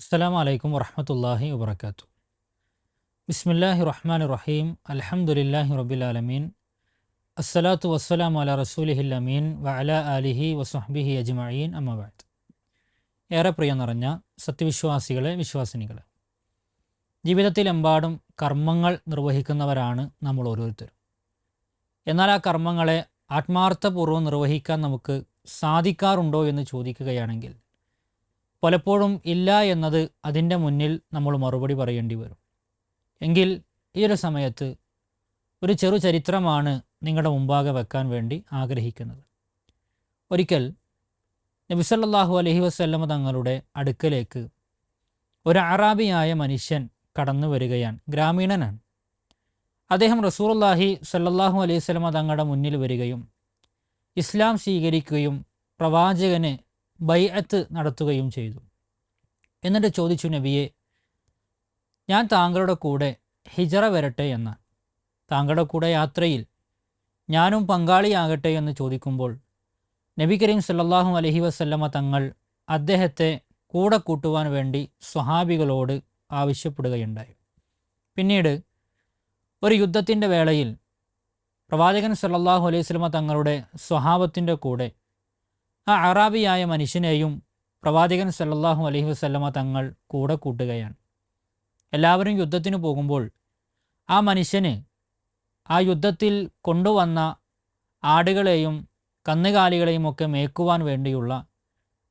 അസ്സലാമു വലൈക്കും വർഹമത്തല്ലാഹി വബർക്കാത്തു ബിസ്മില്ലാഹി റഹ്മാൻ റഹീം. അലഹമുല്ലാഹി റബ്ബിൽ ആലമീൻ. അസ്സലാത്തു വസ്സലാം അല അമീൻ അലിഹി അല ആലിഹി വസ്ഹബിഹി അജ്മഈൻ. അമ്മബാദ് ഏറെ പ്രിയം നിറഞ്ഞ സത്യവിശ്വാസികളെ വിശ്വാസിനികളെ. ജീവിതത്തിലെമ്പാടും കർമ്മങ്ങൾ നിർവഹിക്കുന്നവരാണ് നമ്മൾ ഓരോരുത്തരും. എന്നാൽ ആ കർമ്മങ്ങളെ ആത്മാർത്ഥപൂർവം നിർവഹിക്കാൻ നമുക്ക് സാധിക്കാറുണ്ടോ എന്ന് ചോദിക്കുകയാണെങ്കിൽ പലപ്പോഴും ഇല്ല എന്നത് അതിന്റെ മുന്നിൽ നമ്മൾ മറുപടി പറയേണ്ടി വരും. എങ്കിൽ ഈ ഒരു സമയത്ത് ഒരു ചെറു ചരിത്രമാണ് നിങ്ങളുടെ മുമ്പാകെ വെക്കാൻ വേണ്ടി ആഗ്രഹിക്കുന്നത്. ഒരിക്കൽ നബിസല്ലാഹു അലഹി വസ്ല്ലമ തങ്ങളുടെ അടുക്കലേക്ക് ഒരു അറാബിയായ മനുഷ്യൻ കടന്നു വരികയാണ്. ഗ്രാമീണനാണ്. അദ്ദേഹം റസൂറുല്ലാഹി സല്ലാഹു അലൈഹി സ്വലമ തങ്ങളുടെ മുന്നിൽ വരികയും ഇസ്ലാം സ്വീകരിക്കുകയും പ്രവാചകന് ബൈഅത്ത് നടത്തുകയും ചെയ്തു. എന്നിട്ട് ചോദിച്ചു നബിയെ ഞാൻ താങ്കളുടെ കൂടെ ഹിജറ വരട്ടെ എന്ന്. താങ്കളുടെ കൂടെ യാത്രയിൽ ഞാനും പങ്കാളിയാകട്ടെ എന്ന് ചോദിക്കുമ്പോൾ നബി കരീം സല്ലാഹു അലഹി വസല്ലമ തങ്ങൾ അദ്ദേഹത്തെ കൂടെ കൂട്ടുവാൻ വേണ്ടി സ്വഹാബികളോട് ആവശ്യപ്പെടുകയുണ്ടായി. പിന്നീട് ഒരു യുദ്ധത്തിന്റെ വേളയിൽ പ്രവാചകൻ സല്ലാഹു അലൈഹി സ്വലമ തങ്ങളുടെ സ്വഭാവത്തിന്റെ കൂടെ ആ അറാബിയായ മനുഷ്യനെയും പ്രവാചകൻ സല്ലാഹു അലഹി വസ്ല്ലമ തങ്ങൾ കൂടെ കൂട്ടുകയാണ്. എല്ലാവരും യുദ്ധത്തിന് പോകുമ്പോൾ ആ മനുഷ്യന് ആ യുദ്ധത്തിൽ കൊണ്ടുവന്ന ആടുകളെയും കന്നുകാലികളെയും ഒക്കെ മേക്കുവാൻ വേണ്ടിയുള്ള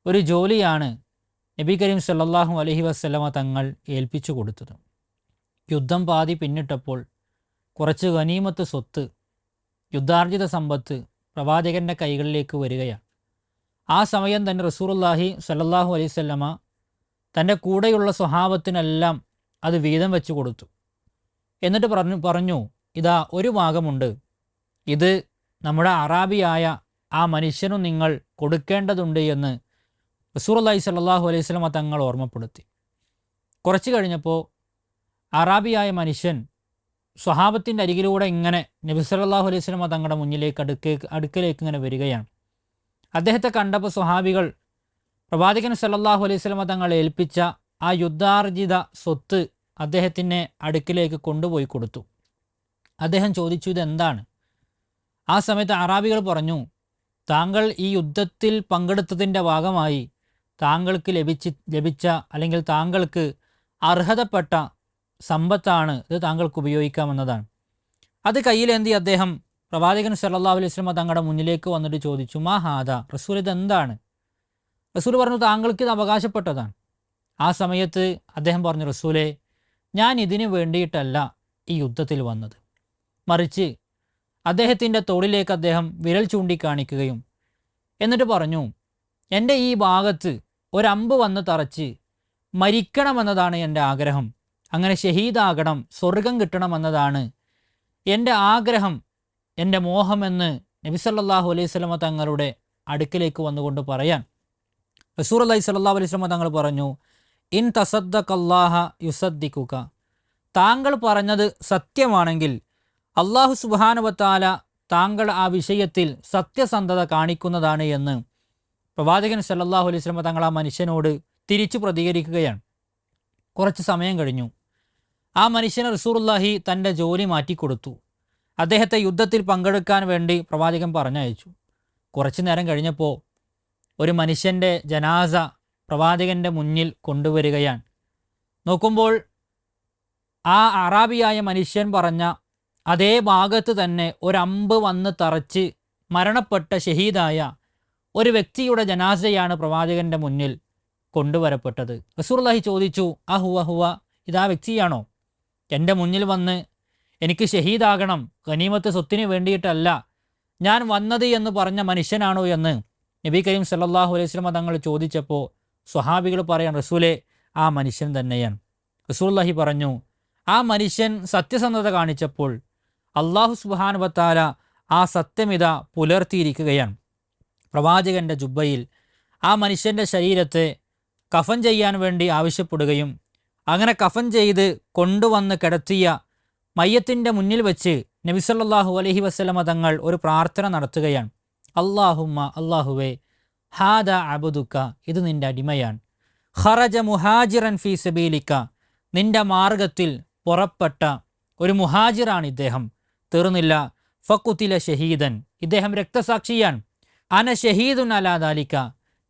ഒരു ജോലിയാണ് നബി കരീം സല്ലാഹു അലഹി വസ്ല്ലമ തങ്ങൾ ഏൽപ്പിച്ചു കൊടുത്തത്. യുദ്ധം പാതി പിന്നിട്ടപ്പോൾ കുറച്ച് ഗനീമത്ത് സ്വത്ത് യുദ്ധാർജിത സമ്പത്ത് പ്രവാചകന്റെ കൈകളിലേക്ക് വരികയാണ്. ആ സമയം തന്നെ റസൂറുല്ലാഹി സല്ലാഹു അലൈവല്ലമ തന്റെ കൂടെയുള്ള സ്വഭാവത്തിനെല്ലാം അത് വീതം വെച്ചു കൊടുത്തു. എന്നിട്ട് പറഞ്ഞു പറഞ്ഞു ഇതാ ഒരു ഭാഗമുണ്ട്. ഇത് നമ്മുടെ അറാബിയായ ആ മനുഷ്യനും നിങ്ങൾ കൊടുക്കേണ്ടതുണ്ട് എന്ന് റസൂറുല്ലാഹി സല്ലാഹു അലൈഹി സ്വലമ തങ്ങൾ ഓർമ്മപ്പെടുത്തി. കുറച്ച് കഴിഞ്ഞപ്പോൾ അറാബിയായ മനുഷ്യൻ സ്വഹാബത്തിന്റെ അരികിലൂടെ ഇങ്ങനെ നബി സല്ലാഹു അലൈഹി സ്വലമ തങ്ങളുടെ മുന്നിലേക്ക് അടുക്കേ അടുക്കലേക്ക് ഇങ്ങനെ വരികയാണ്. അദ്ദേഹത്തെ കണ്ടപ്പോൾ സ്വഹാബികൾ പ്രവാചകൻ സല്ലാഹു അലൈഹി സ്വലമ തങ്ങൾ ഏൽപ്പിച്ച ആ യുദ്ധാർജിത സ്വത്ത് അദ്ദേഹത്തിന്റെ അടുക്കിലേക്ക് കൊണ്ടുപോയി കൊടുത്തു. അദ്ദേഹം ചോദിച്ചു ഇതെന്താണ്? ആ സമയത്ത് അറാബികൾ പറഞ്ഞു താങ്കൾ ഈ യുദ്ധത്തിൽ പങ്കെടുത്തതിന്റെ ഭാഗമായി താങ്കൾക്ക് ലഭിച്ച് ലഭിച്ച അല്ലെങ്കിൽ താങ്കൾക്ക് അർഹതപ്പെട്ട സമ്പത്താണ് ഇത് താങ്കൾക്ക് ഉപയോഗിക്കാമെന്നതാണ്. അത് കയ്യിലേന്തി അദ്ദേഹം പ്രവാചകൻ സല്ലാ അലൈഹി സ്വലമ തങ്ങളുടെ മുന്നിലേക്ക് വന്നിട്ട് ചോദിച്ചു മാ ഹാദ? റസൂൽ ഇതെന്താണ് റസൂൽ പറഞ്ഞു താങ്കൾക്ക് ഇത് അവകാശപ്പെട്ടതാണ്. ആ സമയത്ത് അദ്ദേഹം പറഞ്ഞു റസൂലെ ഞാൻ ഇതിനു വേണ്ടിയിട്ടല്ല ഈ യുദ്ധത്തിൽ വന്നത്. മറിച്ച് അദ്ദേഹത്തിന്റെ തോളിലേക്ക് അദ്ദേഹം വിരൽ ചൂണ്ടിക്കാണിക്കുകയും എന്നിട്ട് പറഞ്ഞു എന്റെ ഈ ഭാഗത്ത് ഒരമ്പ് വന്ന് തറച്ച് മരിക്കണമെന്നതാണ് എന്റെ ആഗ്രഹം. അങ്ങനെ ഷഹീദാകണം സ്വർഗം കിട്ടണമെന്നതാണ് എന്റെ ആഗ്രഹം എന്റെ മോഹമെന്ന് നബിസല്ലാഹു അലൈഹി സ്വലമ തങ്ങളുടെ അടുക്കിലേക്ക് വന്നുകൊണ്ട് പറയാൻ. റസൂർ അലൈഹി സ്വല്ലാ അലൈഹി സ്വലമ തങ്ങൾ പറഞ്ഞു ഇൻ തസദ്ദഖല്ലാഹ യുസദ്ദിക്കുക താങ്കൾ പറഞ്ഞത് സത്യമാണെങ്കിൽ അള്ളാഹു സുബാനുവത്താല താങ്കൾ ആ വിഷയത്തിൽ സത്യസന്ധത കാണിക്കുന്നതാണ് എന്ന് പ്രവാചകൻ സല്ലാഹു അലൈഹി സ്വലമ തങ്ങൾ ആ മനുഷ്യനോട് തിരിച്ചു പ്രതികരിക്കുകയാണ്. കുറച്ച് സമയം കഴിഞ്ഞു. ആ മനുഷ്യന് റസൂറുല്ലാഹി തന്റെ ജോലി മാറ്റിക്കൊടുത്തു. അദ്ദേഹത്തെ യുദ്ധത്തിൽ പങ്കെടുക്കാൻ വേണ്ടി പ്രവാചകൻ പറഞ്ഞയച്ചു. കുറച്ചു നേരം കഴിഞ്ഞപ്പോൾ ഒരു മനുഷ്യന്റെ ജനാസ പ്രവാചകന്റെ മുന്നിൽ കൊണ്ടുവരികയാണ്. നോക്കുമ്പോൾ ആ അറാബിയായ മനുഷ്യൻ പറഞ്ഞ അതേ ഭാഗത്ത് തന്നെ ഒരമ്പ് വന്ന് തറച്ച് മരണപ്പെട്ട ഷഹീദായ ഒരു വ്യക്തിയുടെ ജനാസയാണ് പ്രവാചകന്റെ മുന്നിൽ കൊണ്ടുവരപ്പെട്ടത്. റസൂർലാഹി ചോദിച്ചു ആ ഹുവ ഹുവ ഇതാ വ്യക്തിയാണോ? എന്റെ മുന്നിൽ വന്ന് എനിക്ക് ഷഹീദാകണം ഖനീമത്ത് സ്വത്തിന് വേണ്ടിയിട്ടല്ല. ഞാൻ വന്നത് എന്ന് പറഞ്ഞ മനുഷ്യനാണോ എന്ന് നബി കരീം സല്ലാഹു അലൈഹി സ്വലമ തങ്ങൾ ചോദിച്ചപ്പോൾ സ്വഹാബികൾ പറയാൻ റസൂലെ ആ മനുഷ്യൻ തന്നെയാണ്. റസൂല്ലാഹി പറഞ്ഞു ആ മനുഷ്യൻ സത്യസന്ധത കാണിച്ചപ്പോൾ അള്ളാഹു സുബാനുബത്താല ആ സത്യമിത പുലർത്തിയിരിക്കുകയാണ്. പ്രവാചകന്റെ ജുബയിൽ ആ മനുഷ്യന്റെ ശരീരത്തെ കഫൻ ചെയ്യാൻ വേണ്ടി ആവശ്യപ്പെടുകയും അങ്ങനെ കഫൻ ചെയ്ത് കൊണ്ടുവന്ന് കിടത്തിയ മയ്യത്തിന്റെ മുന്നിൽ വെച്ച് നബിസല്ലാഹു അലഹി വസ്ലമ തങ്ങൾ ഒരു പ്രാർത്ഥന നടത്തുകയാണ്. അള്ളാഹുമ്മ അള്ളാഹുവേ ഹാദ അബുദുക്ക ഇത് നിന്റെ അടിമയാണ്. ഖറജ മുഹാജിറൻ ഫി സബീലിക്ക നിന്റെ മാർഗത്തിൽ പുറപ്പെട്ട ഒരു മുഹാജിറാണ് ഇദ്ദേഹം. തീർന്നില്ല. ഫക്കുത്തില ഷഹീദൻ ഇദ്ദേഹം രക്തസാക്ഷിയാണ്. അന ഷഹീദുൻ അലാദാലിക്ക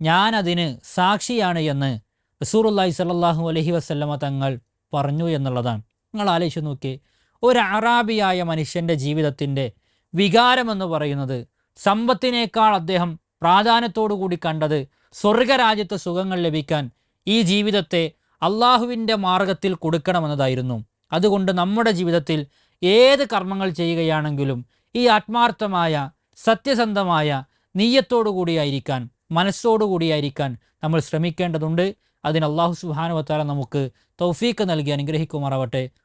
ഞാനതിന് സാക്ഷിയാണ് എന്ന് റസൂറുല്ലാഹി സല്ലാഹു അലഹി വസ്ലമ തങ്ങൾ പറഞ്ഞു എന്നുള്ളതാണ്. നിങ്ങൾ ആലോചിച്ച് നോക്കിയേ ഒരു അറാബിയായ മനുഷ്യന്റെ ജീവിതത്തിന്റെ വികാരമെന്ന് പറയുന്നത് സമ്പത്തിനേക്കാൾ അദ്ദേഹം പ്രാധാന്യത്തോടു കൂടി കണ്ടത് സ്വർഗരാജ്യത്ത് സുഖങ്ങൾ ലഭിക്കാൻ ഈ ജീവിതത്തെ അള്ളാഹുവിന്റെ മാർഗത്തിൽ കൊടുക്കണമെന്നതായിരുന്നു. അതുകൊണ്ട് നമ്മുടെ ജീവിതത്തിൽ ഏത് കർമ്മങ്ങൾ ചെയ്യുകയാണെങ്കിലും ഈ ആത്മാർത്ഥമായ സത്യസന്ധമായ നീയത്തോടു കൂടിയായിരിക്കാൻ മനസ്സോടുകൂടിയായിരിക്കാൻ നമ്മൾ ശ്രമിക്കേണ്ടതുണ്ട്. അതിന് അള്ളാഹു സുബാനുവത്താല നമുക്ക് തൗഫീക്ക് നൽകി അനുഗ്രഹിക്കുമാറാവട്ടെ.